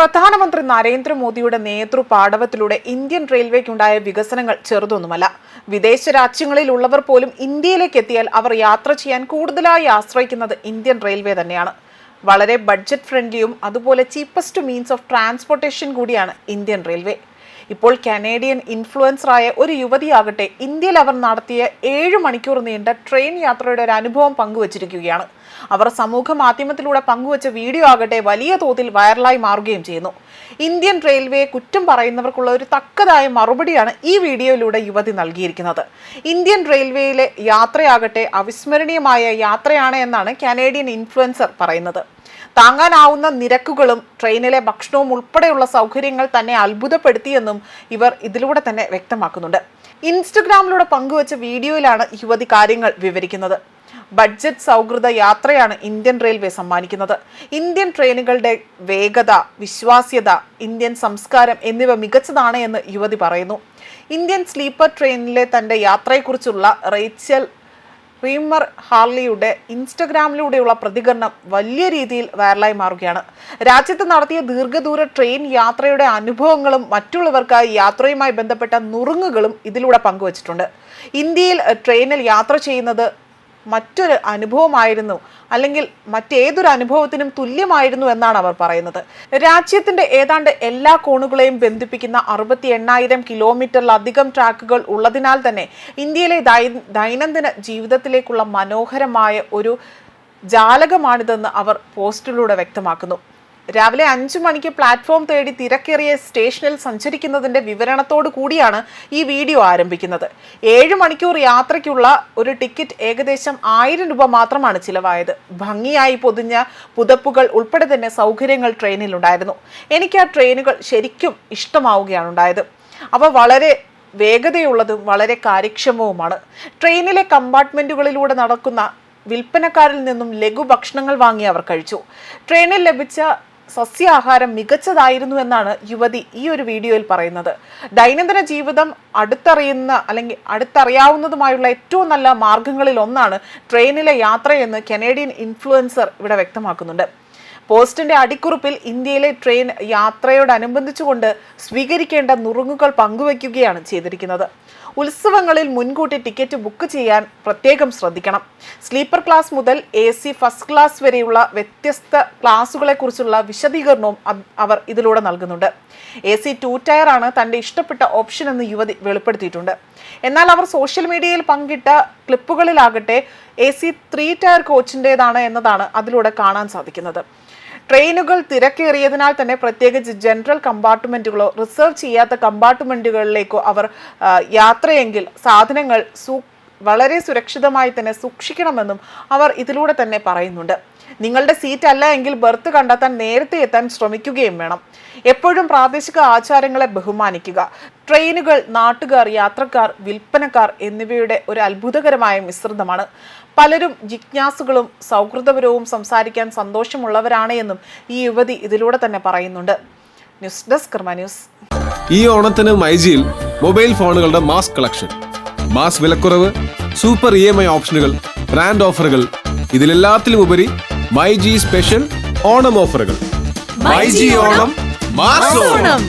പ്രധാനമന്ത്രി നരേന്ദ്രമോദിയുടെ നേതൃപാടവത്തിലൂടെ ഇന്ത്യൻ റെയിൽവേക്കുണ്ടായ വികസനങ്ങൾ ചെറുതൊന്നുമല്ല. വിദേശ രാജ്യങ്ങളിലുള്ളവർ പോലും ഇന്ത്യയിലേക്ക് എത്തിയാൽ അവർ യാത്ര ചെയ്യാൻ കൂടുതലായി ആശ്രയിക്കുന്നത് ഇന്ത്യൻ റെയിൽവേ തന്നെയാണ്. വളരെ ബഡ്ജറ്റ് ഫ്രണ്ട്ലിയും അതുപോലെ ചീപ്പസ്റ്റ് മീൻസ് ഓഫ് ട്രാൻസ്പോർട്ടേഷൻ കൂടിയാണ് ഇന്ത്യൻ റെയിൽവേ. ഇപ്പോൾ കനേഡിയൻ ഇൻഫ്ലുവൻസറായ ഒരു യുവതിയാകട്ടെ ഇന്ത്യയിൽ അവർ നടത്തിയ ഏഴ് മണിക്കൂർ നീണ്ട ട്രെയിൻ യാത്രയുടെ ഒരു അനുഭവം പങ്കുവച്ചിരിക്കുകയാണ്. അവർ സമൂഹ മാധ്യമത്തിലൂടെ പങ്കുവച്ച വീഡിയോ ആകട്ടെ വലിയ തോതിൽ വൈറലായി മാറുകയും ചെയ്യുന്നു. ഇന്ത്യൻ റെയിൽവേ കുറ്റം പറയുന്നവർക്കുള്ള ഒരു തക്കതായ മറുപടിയാണ് ഈ വീഡിയോയിലൂടെ യുവതി നൽകിയിരിക്കുന്നത്. ഇന്ത്യൻ റെയിൽവേയിലെ യാത്രയാകട്ടെ അവിസ്മരണീയമായ യാത്രയാണ് എന്നാണ് കനേഡിയൻ ഇൻഫ്ലുവൻസർ പറയുന്നത്. താങ്ങാനാവുന്ന നിരക്കുകളും ട്രെയിനിലെ ഭക്ഷണവും ഉൾപ്പെടെയുള്ള സൗകര്യങ്ങൾ തന്നെ അത്ഭുതപ്പെടുത്തിയെന്നും ഇവർ ഇതിലൂടെ തന്നെ വ്യക്തമാക്കുന്നുണ്ട്. ഇൻസ്റ്റഗ്രാമിലൂടെ പങ്കുവച്ച വീഡിയോയിലാണ് യുവതി കാര്യങ്ങൾ വിവരിക്കുന്നത്. ബഡ്ജറ്റ് സൗഹൃദ യാത്രയാണ് ഇന്ത്യൻ റെയിൽവേ സമ്മാനിക്കുന്നത്. ഇന്ത്യൻ ട്രെയിനുകളുടെ വേഗത വിശ്വാസ്യത ഇന്ത്യൻ സംസ്കാരം എന്നിവ മികച്ചതാണ് എന്ന് യുവതി പറയുന്നു. ഇന്ത്യൻ സ്ലീപ്പർ ട്രെയിനിലെ തന്റെ യാത്രയെക്കുറിച്ചുള്ള റേച്ചൽ റീമർ ഹാർലിയുടെ ഇൻസ്റ്റഗ്രാമിലൂടെയുള്ള പ്രതികരണം വലിയ രീതിയിൽ വൈറലായി മാറുകയാണ്. രാജ്യത്ത് നടത്തിയ ദീർഘദൂര ട്രെയിൻ യാത്രയുടെ അനുഭവങ്ങളും മറ്റുള്ളവർക്കായി യാത്രയുമായി ബന്ധപ്പെട്ട നുറുങ്ങുകളും ഇതിലൂടെ പങ്കുവച്ചിട്ടുണ്ട്. ഇന്ത്യയിൽ ട്രെയിനിൽ യാത്ര ചെയ്യുന്നത് മറ്റൊരു അനുഭവമായിരുന്നു അല്ലെങ്കിൽ മറ്റേതൊരു അനുഭവത്തിനും തുല്യമായിരുന്നു എന്നാണ് അവർ പറയുന്നത്. രാജ്യത്തിന്റെ ഏതാണ്ട് എല്ലാ കോണുകളെയും ബന്ധിപ്പിക്കുന്ന അറുപത്തി എണ്ണായിരം കിലോമീറ്ററിലധികം ട്രാക്കുകൾ ഉള്ളതിനാൽ തന്നെ ഇന്ത്യയിലെ ദൈനംദിന ജീവിതത്തിലേക്കുള്ള മനോഹരമായ ഒരു ജാലകമാണിതെന്ന് അവർ പോസ്റ്റിലൂടെ വ്യക്തമാക്കുന്നു. രാവിലെ അഞ്ചു മണിക്ക് പ്ലാറ്റ്ഫോം തേടി തിരക്കേറിയ സ്റ്റേഷനിൽ സഞ്ചരിക്കുന്നതിന്റെ വിവരണത്തോടു കൂടിയാണ് ഈ വീഡിയോ ആരംഭിക്കുന്നത്. ഏഴ് മണിക്കൂർ യാത്രയ്ക്കുള്ള ഒരു ടിക്കറ്റ് ഏകദേശം ആയിരം രൂപ മാത്രമാണ് ചിലവായത്. ഭംഗിയായി പൊതിഞ്ഞ പുതപ്പുകൾ ഉൾപ്പെടെ തന്നെ സൗകര്യങ്ങൾ ട്രെയിനിലുണ്ടായിരുന്നു. എനിക്ക് ആ ട്രെയിനുകൾ ശരിക്കും ഇഷ്ടമാവുകയാണ് ഉണ്ടായത് അവ വളരെ വേഗതയുള്ളതും വളരെ കാര്യക്ഷമവുമാണ്. ട്രെയിനിലെ കമ്പാർട്ട്മെന്റുകളിലൂടെ നടക്കുന്ന വിൽപ്പനക്കാരിൽ നിന്നും ലഘു ഭക്ഷണങ്ങൾ വാങ്ങി അവർ കഴിച്ചു. ട്രെയിനിൽ ലഭിച്ച സസ്യാഹാരം മികച്ചതായിരുന്നു എന്നാണ് യുവതി ഈ ഒരു വീഡിയോയിൽ പറയുന്നത്. ദൈനംദിന ജീവിതം അടുത്തറിയുന്ന അല്ലെങ്കിൽ അടുത്തറിയാവുന്നതുമായുള്ള ഏറ്റവും നല്ല മാർഗങ്ങളിൽ ഒന്നാണ് ട്രെയിനിലെ യാത്രയെന്ന് കനേഡിയൻ ഇൻഫ്ലുവൻസർ ഇവിടെ വ്യക്തമാക്കുന്നുണ്ട്. പോസ്റ്റിന്റെ അടിക്കുറിപ്പിൽ ഇന്ത്യയിലെ ട്രെയിൻ യാത്രയോടനുബന്ധിച്ചുകൊണ്ട് സ്വീകരിക്കേണ്ട നുറുങ്ങുകൾ പങ്കുവയ്ക്കുകയാണ് ചെയ്തിരിക്കുന്നത്. ഉത്സവങ്ങളിൽ മുൻകൂട്ടി ടിക്കറ്റ് ബുക്ക് ചെയ്യാൻ പ്രത്യേകം ശ്രദ്ധിക്കണം. സ്ലീപ്പർ ക്ലാസ് മുതൽ എ സി ഫസ്റ്റ് ക്ലാസ് വരെയുള്ള വ്യത്യസ്ത ക്ലാസുകളെക്കുറിച്ചുള്ള വിശദീകരണവും അവർ ഇതിലൂടെ നൽകുന്നുണ്ട്. എ സി ടു ടയർ ആണ് തന്റെ ഇഷ്ടപ്പെട്ട ഓപ്ഷൻ എന്ന് യുവതി വെളിപ്പെടുത്തിയിട്ടുണ്ട്. എന്നാൽ അവർ സോഷ്യൽ മീഡിയയിൽ പങ്കിട്ട ക്ലിപ്പുകളിലാകട്ടെ എ സി ത്രീ ടയർ കോച്ചിന്റെതാണ് എന്നതാണ് അതിലൂടെ കാണാൻ സാധിക്കുന്നത്. ട്രെയിനുകൾ തിരക്കേറിയതിനാൽ തന്നെ പ്രത്യേകിച്ച് ജനറൽ കമ്പാർട്ട്മെന്റുകളോ റിസർവ് ചെയ്യാത്ത കമ്പാർട്ട്മെന്റുകളിലേക്കോ അവർ യാത്രയെങ്കിൽ സാധനങ്ങൾ സൂ വളരെ സുരക്ഷിതമായി തന്നെ സൂക്ഷിക്കണമെന്നും അവർ ഇതിലൂടെ തന്നെ പറയുന്നുണ്ട്. നിങ്ങളുടെ സീറ്റ് അല്ല എങ്കിൽ ബർത്ത് കണ്ടെത്താൻ നേരത്തെ എത്താൻ ശ്രമിക്കുകയും വേണം. എപ്പോഴും പ്രാദേശിക ആചാരങ്ങളെ ബഹുമാനിക്കുക. ട്രെയിനുകൾ നാട്ടുകാർ യാത്രക്കാർ വിൽപ്പനക്കാർ എന്നിവയുടെ ഒരു അത്ഭുതകരമായ മിശ്രിതമാണ്. പലരും ജിജ്ഞാസുകളും സൗഹൃദപരവും സംസാരിക്കാൻ സന്തോഷമുള്ളവരാണ് എന്നും ഈ യുവതി ഇതിലൂടെ തന്നെ പറയുന്നുണ്ട്. News desk news. ഈ ഓണത്തിന് മൈജിയിൽ മൊബൈൽ ഫോണുകളുടെ മാസ് കളക്ഷൻ. മാസ് വിലക്കുറവ് സൂപ്പർ ഇ എം ഐ ഓപ്ഷനുകൾ ബ്രാൻഡ് ഓഫറുകൾ. ഇതിലെല്ലാത്തിലും ഉപരി മൈ ജി സ്പെഷ്യൽ ഓണം ഓഫറുകൾ. MyG Onam mass Onam.